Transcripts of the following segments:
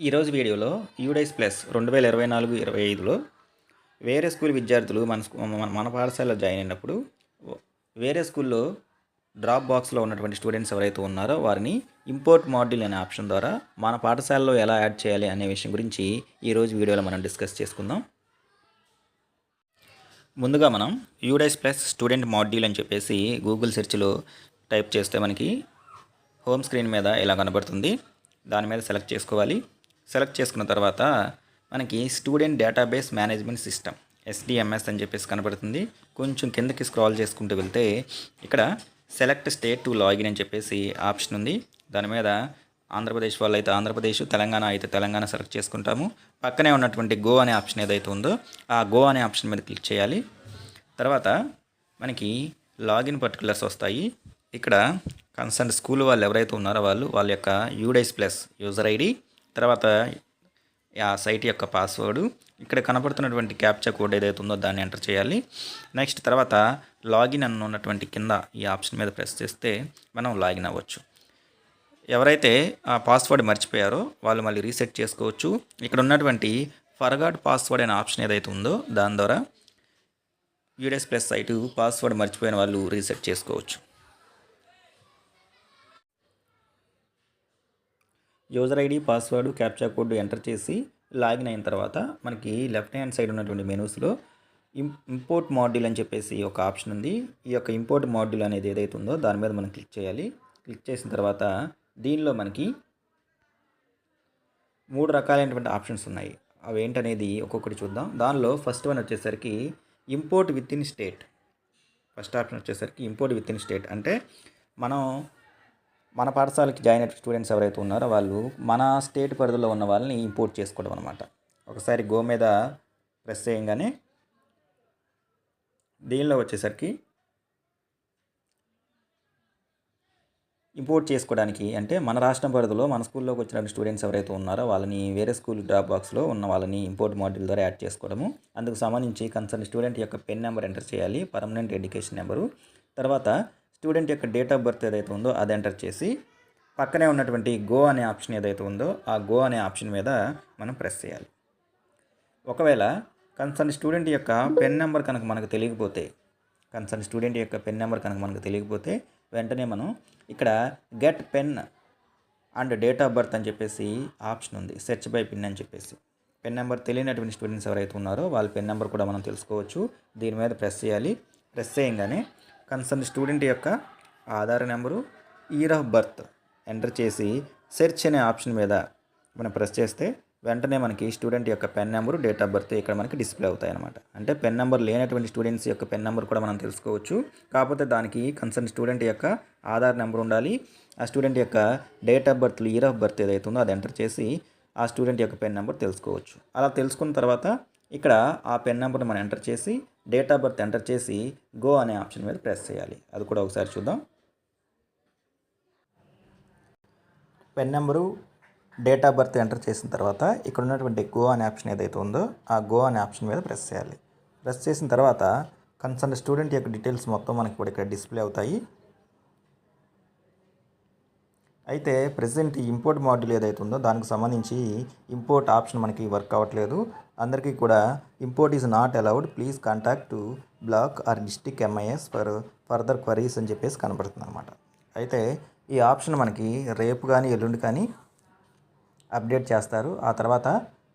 ఈరోజు వీడియోలో UDISE plus రెండు వేల ఇరవై నాలుగు ఇరవై ఐదులో వేరే స్కూల్ విద్యార్థులు మన మన- మన పాఠశాలలో జాయిన్ అయినప్పుడు వేరే స్కూల్లో డ్రాప్ బాక్స్లో ఉన్నటువంటి స్టూడెంట్స్ ఎవరైతే ఉన్నారో వారిని ఇంపోర్ట్ మాడ్యూల్ అనే ఆప్షన్ ద్వారా మన పాఠశాలలో ఎలా యాడ్ చేయాలి అనే విషయం గురించి ఈరోజు వీడియోలో మనం డిస్కస్ చేసుకుందాం. ముందుగా మనం యూడైస్ ప్లస్ స్టూడెంట్ మాడ్యూల్ అని చెప్పేసి గూగుల్ సెర్చ్లో టైప్ చేస్తే మనకి హోమ్ స్క్రీన్ మీద ఇలా కనబడుతుంది. దాని మీద సెలెక్ట్ చేసుకోవాలి. సెలెక్ట్ చేసుకున్న తర్వాత మనకి student database management system SDMS అని చెప్పేసి కనబడుతుంది. కొంచెం కిందకి స్క్రాల్ చేసుకుంటూ వెళ్తే ఇక్కడ సెలెక్ట్ స్టేట్ టు లాగిన్ అని చెప్పేసి ఆప్షన్ ఉంది. దాని మీద ఆంధ్రప్రదేశ్ వాళ్ళు అయితే ఆంధ్రప్రదేశ్ తెలంగాణ అయితే తెలంగాణ సెలెక్ట్ చేసుకుంటాము. పక్కనే ఉన్నటువంటి గో అనే ఆప్షన్ ఏదైతే ఉందో ఆ గో అనే ఆప్షన్ మీద క్లిక్ చేయాలి. తర్వాత మనకి లాగిన్ పర్టికులర్స్ వస్తాయి. ఇక్కడ కన్సర్న్ స్కూల్ వాళ్ళు ఎవరైతే ఉన్నారో వాళ్ళు వాళ్ళ యొక్క యూడైస్ ప్లస్ యూజర్ ఐడి తర్వాత ఆ సైట్ యొక్క పాస్వర్డ్ ఇక్కడ కనపడుతున్నటువంటి క్యాప్చా కోడ్ ఏదైతే ఉందో దాన్ని ఎంటర్ చేయాలి. నెక్స్ట్ తర్వాత లాగిన్ అని ఉన్నటువంటి కింద ఈ ఆప్షన్ మీద ప్రెస్ చేస్తే మనం లాగిన్ అవ్వచ్చు. ఎవరైతే ఆ పాస్వర్డ్ మర్చిపోయారో వాళ్ళు మళ్ళీ రీసెట్ చేసుకోవచ్చు. ఇక్కడ ఉన్నటువంటి ఫర్గాడ్ పాస్వర్డ్ అనే ఆప్షన్ ఏదైతే ఉందో దాని ద్వారా యూడెస్ ప్లస్ సైటు పాస్వర్డ్ మర్చిపోయిన వాళ్ళు రీసెట్ చేసుకోవచ్చు. User ID password captcha code enter చేసి లాగిన్ అయిన తర్వాత మనకి లెఫ్ట్ హ్యాండ్ సైడ్ ఉన్నటువంటి మెనూస్లో ఇంపోర్ట్ మాడ్యూల్ అని చెప్పేసి ఒక ఆప్షన్ ఉంది. ఈ యొక్క ఇంపోర్ట్ మాడ్యూల్ అనేది ఏదైతే ఉందో దాని మీద మనం క్లిక్ చేయాలి. క్లిక్ చేసిన తర్వాత దీనిలో మనకి మూడు రకాలైనటువంటి ఆప్షన్స్ ఉన్నాయి. అవి ఏంటనేది ఒక్కొక్కటి చూద్దాం. దానిలో ఫస్ట్ వన్ వచ్చేసరికి import with in state. First option వచ్చేసరికి ఇంపోర్ట్ విత్ ఇన్ స్టేట్. అంటే మనం మన పాఠశాలకి జాయిన్ అయిన స్టూడెంట్స్ ఎవరైతే ఉన్నారో వాళ్ళు మన స్టేట్ పరిధిలో ఉన్న వాళ్ళని ఇంపోర్ట్ చేసుకోవడం అనమాట ఒకసారి గో మీద ప్రెస్ చేయగానే దీనిలో వచ్చేసరికి ఇంపోర్ట్ చేసుకోవడానికి అంటే మన రాష్ట్రం పరిధిలో మన స్కూల్లోకి వచ్చిన స్టూడెంట్స్ ఎవరైతే ఉన్నారో వాళ్ళని వేరే స్కూల్ డ్రాప్ బాక్స్లో ఉన్న వాళ్ళని ఇంపోర్ట్ మాడ్యూల్ ద్వారా యాడ్ చేసుకోవడము. అందుకు సంబంధించి కన్సర్న్ స్టూడెంట్ యొక్క పెన్ నెంబర్ ఎంటర్ చేయాలి పర్మనెంట్ ఎడ్యుకేషన్ నెంబరు. తర్వాత స్టూడెంట్ యొక్క డేట్ ఆఫ్ బర్త్ ఏదైతే ఉందో అది ఎంటర్ చేసి పక్కనే ఉన్నటువంటి గో అనే ఆప్షన్ ఏదైతే ఉందో ఆ గో అనే ఆప్షన్ మీద మనం ప్రెస్ చేయాలి. ఒకవేళ కన్సర్న్ స్టూడెంట్ యొక్క పెన్ నెంబర్ కనుక మనకు తెలియకపోతే కన్సర్న్ స్టూడెంట్ యొక్క పెన్ నెంబర్ కనుక మనకు తెలియకపోతే వెంటనే మనం ఇక్కడ get PEN and date of birth అని చెప్పేసి ఆప్షన్ ఉంది. సెర్చ్ బై పిన్ అని చెప్పేసి. పెన్ నెంబర్ తెలియనటువంటి స్టూడెంట్స్ ఎవరైతే ఉన్నారో వాళ్ళ పెన్ నెంబర్ కూడా మనం తెలుసుకోవచ్చు. దీని మీద ప్రెస్ చేయాలి. ప్రెస్ చేయగానే కన్సర్న్ స్టూడెంట్ యొక్క Aadhaar number year of birth enter చేసి సెర్చ్ అనే ఆప్షన్ మీద మనం ప్రెస్ చేస్తే వెంటనే మనకి స్టూడెంట్ యొక్క PEN number date of birth ఇక్కడ మనకి డిస్ప్లే అవుతాయి అనమాట అంటే పెన్ నెంబర్ లేనటువంటి స్టూడెంట్స్ యొక్క పెన్ నెంబర్ కూడా మనం తెలుసుకోవచ్చు. కాకపోతే దానికి కన్సర్న్ స్టూడెంట్ యొక్క ఆధార్ నెంబర్ ఉండాలి. ఆ స్టూడెంట్ యొక్క date of birth year of birth ఏదైతే ఉందో అది ఎంటర్ చేసి ఆ స్టూడెంట్ యొక్క పెన్ నెంబర్ తెలుసుకోవచ్చు. అలా తెలుసుకున్న తర్వాత ఇక్కడ ఆ పెన్ నెంబర్ని మనం ఎంటర్ చేసి డేట్ ఆఫ్ బర్త్ ఎంటర్ చేసి గో అనే ఆప్షన్ మీద ప్రెస్ చేయాలి. అది కూడా ఒకసారి చూద్దాం. PEN number date of birth enter చేసిన తర్వాత ఇక్కడ ఉన్నటువంటి గో అనే ఆప్షన్ ఏదైతే ఉందో ఆ గో అనే ఆప్షన్ మీద ప్రెస్ చేయాలి. ప్రెస్ చేసిన తర్వాత కన్సర్న్ స్టూడెంట్ యొక్క డీటెయిల్స్ మొత్తం మనకి ఇప్పుడు ఇక్కడ డిస్ప్లే అవుతాయి. అయితే ప్రజెంట్ ఈ ఇంపోర్ట్ మాడ్యూల్ ఏదైతే ఉందో దానికి సంబంధించి ఇంపోర్ట్ ఆప్షన్ మనకి వర్క్ అవ్వట్లేదు. అందరికీ కూడా import is not allowed. Please contact block or district MIS for further queries అని చెప్పేసి కనబడుతుంది అనమాట అయితే ఈ ఆప్షన్ మనకి రేపు కానీ ఎల్లుండి కానీ అప్డేట్ చేస్తారు. ఆ తర్వాత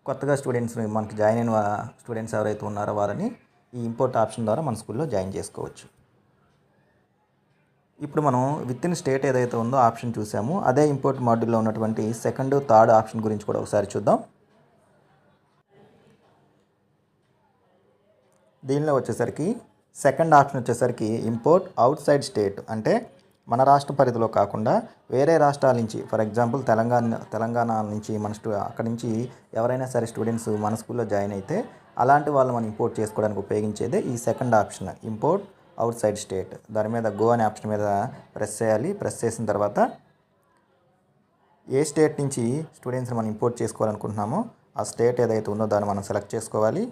కొత్తగా స్టూడెంట్స్ మనకి జాయిన్ అయిన స్టూడెంట్స్ ఎవరైతే ఉన్నారో వారిని ఈ ఇంపోర్ట్ ఆప్షన్ ద్వారా మన స్కూల్లో జాయిన్ చేసుకోవచ్చు. ఇప్పుడు మనం విత్ ఇన్ స్టేట్ ఏదైతే ఉందో ఆప్షన్ చూసాము అదే ఇంపోర్ట్ మాడ్యూల్లో ఉన్నటువంటి సెకండ్ థర్డ్ ఆప్షన్ గురించి కూడా ఒకసారి చూద్దాం. దీనిలో వచ్చేసరికి సెకండ్ ఆప్షన్ వచ్చేసరికి ఇంపోర్ట్ అవుట్ సైడ్ స్టేట్ అంటే మన రాష్ట్ర పరిధిలో కాకుండా వేరే రాష్ట్రాల నుంచి ఫర్ ఎగ్జాంపుల్ తెలంగాణ తెలంగాణ నుంచి మన స్టూ అక్కడి నుంచి ఎవరైనా సరే స్టూడెంట్స్ మన స్కూల్లో జాయిన్ అయితే అలాంటి వాళ్ళు మనం ఇంపోర్ట్ చేసుకోవడానికి ఉపయోగించేదే ఈ second option import outside state. దాని మీద గో అనే ఆప్షన్ మీద ప్రెస్ చేయాలి. ప్రెస్ చేసిన తర్వాత ఏ స్టేట్ నుంచి స్టూడెంట్స్ని మనం ఇంపోర్ట్ చేసుకోవాలనుకుంటున్నామో ఆ స్టేట్ ఏదైతే ఉందో దాన్ని మనం సెలెక్ట్ చేసుకోవాలి.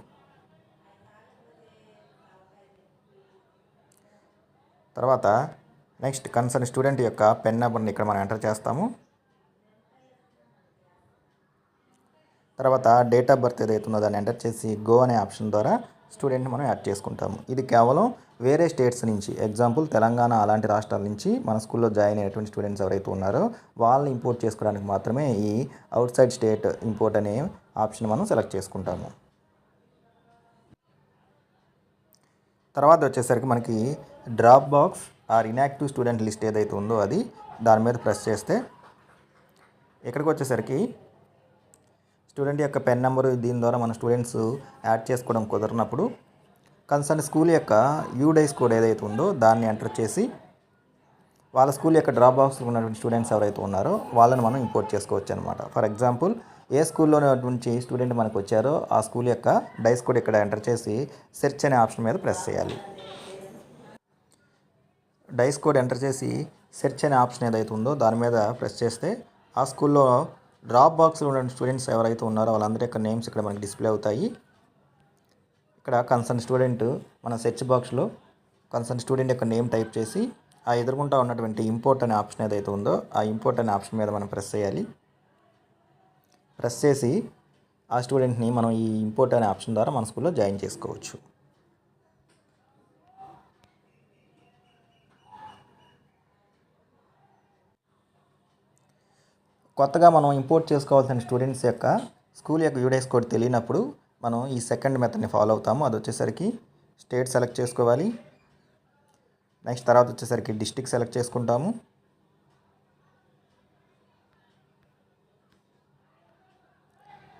తర్వాత నెక్స్ట్ కన్సర్న్ స్టూడెంట్ యొక్క పెన్ నెంబర్ని ఇక్కడ మనం ఎంటర్ చేస్తాము. తర్వాత డేట్ ఆఫ్ బర్త్ ఏదైతే ఉందో దాన్ని ఎంటర్ చేసి గో అనే ఆప్షన్ ద్వారా స్టూడెంట్ని మనం యాడ్ చేసుకుంటాము. ఇది కేవలం వేరే స్టేట్స్ నుంచి ఎగ్జాంపుల్ తెలంగాణ అలాంటి రాష్ట్రాల నుంచి మన స్కూల్లో జాయిన్ అయినటువంటి స్టూడెంట్స్ ఎవరైతే ఉన్నారో వాళ్ళని ఇంపోర్ట్ చేసుకోవడానికి మాత్రమే ఈ అవుట్ సైడ్ స్టేట్ ఇంపోర్ట్ అనే ఆప్షన్ మనం సెలెక్ట్ చేసుకుంటాము. తర్వాత వచ్చేసరికి మనకి drop box or inactive student list ఏదైతే ఉందో అది దాని మీద ప్రెస్ చేస్తే ఇక్కడికి వచ్చేసరికి స్టూడెంట్ యొక్క పెన్ నెంబరు దీని ద్వారా మన స్టూడెంట్స్ యాడ్ చేసుకోవడం కుదరినప్పుడు కన్సర్న్ స్కూల్ యొక్క యూడైస్ కోడ్ ఏదైతే ఉందో దాన్ని ఎంటర్ చేసి వాళ్ళ స్కూల్ యొక్క డ్రాప్ బాక్స్లో ఉన్నటువంటి స్టూడెంట్స్ ఎవరైతే ఉన్నారో వాళ్ళని మనం ఇంపోర్ట్ చేసుకోవచ్చు అనమాట ఫర్ ఎగ్జాంపుల్ ఏ స్కూల్లో నుంచి స్టూడెంట్ మనకు వచ్చారో ఆ స్కూల్ యొక్క డైస్ కోడ్ ఇక్కడ ఎంటర్ చేసి సెర్చ్ అనే ఆప్షన్ మీద ప్రెస్ చేయాలి. డైస్ కోడ్ ఎంటర్ చేసి సెర్చ్ అనే ఆప్షన్ ఏదైతే ఉందో దాని మీద ప్రెస్ చేస్తే ఆ స్కూల్లో డ్రాప్ బాక్స్లో ఉన్న స్టూడెంట్స్ ఎవరైతే ఉన్నారో వాళ్ళందరి యొక్క నేమ్స్ ఇక్కడ మనకి డిస్ప్లే అవుతాయి. ఇక్కడ కన్సర్న్ స్టూడెంట్ మన సెర్చ్ బాక్స్లో కన్సర్న్ స్టూడెంట్ యొక్క నేమ్ టైప్ చేసి ఆ ఎదుర్కొంటా ఉన్నటువంటి ఇంపోర్ట్ అనే ఆప్షన్ ఏదైతే ఉందో ఆ ఇంపోర్ట్ అనే ఆప్షన్ మీద మనం ప్రెస్ చేయాలి. ప్రెస్ చేసి ఆ స్టూడెంట్ని మనం ఈ ఇంపోర్ట్ అనే ఆప్షన్ ద్వారా మన స్కూల్లో జాయిన్ చేసుకోవచ్చు. కొత్తగా మనం ఇంపోర్ట్ చేసుకోవాల్సిన స్టూడెంట్స్ యొక్క స్కూల్ యొక్క యూడేస్ కోడ్ తెలియనప్పుడు మనం ఈ సెకండ్ మెథడ్ని ఫాలో అవుతాము. అది వచ్చేసరికి స్టేట్ సెలెక్ట్ చేసుకోవాలి. నెక్స్ట్ తర్వాత వచ్చేసరికి డిస్టిక్ సెలెక్ట్ చేసుకుంటాము.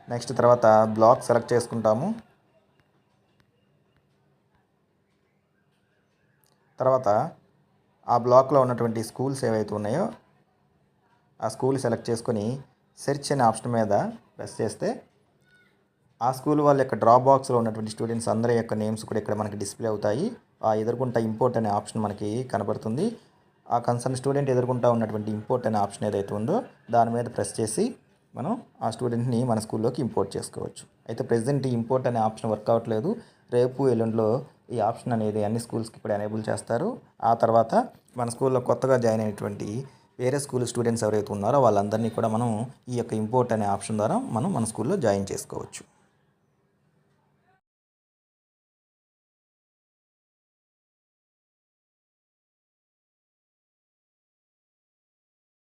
నెక్స్ట్ తర్వాత బ్లాక్ సెలెక్ట్ చేసుకుంటాము. తర్వాత ఆ బ్లాక్లో ఉన్నటువంటి స్కూల్స్ ఏవైతే ఉన్నాయో ఆ స్కూల్ సెలెక్ట్ చేసుకొని సెర్చ్ అనే ఆప్షన్ మీద ప్రెస్ చేస్తే ఆ స్కూల్ వాళ్ళ యొక్క డ్రాప్ బాక్స్లో ఉన్నటువంటి స్టూడెంట్స్ అందరి యొక్క నేమ్స్ కూడా ఇక్కడ మనకి డిస్ప్లే అవుతాయి. ఆ ఎదుర్కొంటా ఇంపోర్ట్ అనే ఆప్షన్ మనకి కనబడుతుంది. ఆ కన్సర్న్ స్టూడెంట్ ఎదుర్కొంటా ఉన్నటువంటి ఇంపోర్ట్ అనే ఆప్షన్ ఏదైతే ఉందో దాని మీద ప్రెస్ చేసి మనం ఆ స్టూడెంట్ని మన స్కూల్లోకి ఇంపోర్ట్ చేసుకోవచ్చు. అయితే ప్రజెంట్ ఈ ఇంపోర్ట్ అనే ఆప్షన్ వర్క్ అవ్వట్లేదు రేపు ఎల్లుండిలో ఈ ఆప్షన్ అనేది అన్ని స్కూల్స్కి కూడా ఎనేబుల్ చేస్తారు. ఆ తర్వాత మన స్కూల్లో కొత్తగా జాయిన్ అయినటువంటి వేరే స్కూల్ స్టూడెంట్స్ ఎవరైతే ఉన్నారో వాళ్ళందరినీ కూడా మనం ఈ యొక్క ఇంపోర్ట్ అనే ఆప్షన్ ద్వారా మనం మన స్కూల్లో జాయిన్ చేసుకోవచ్చు.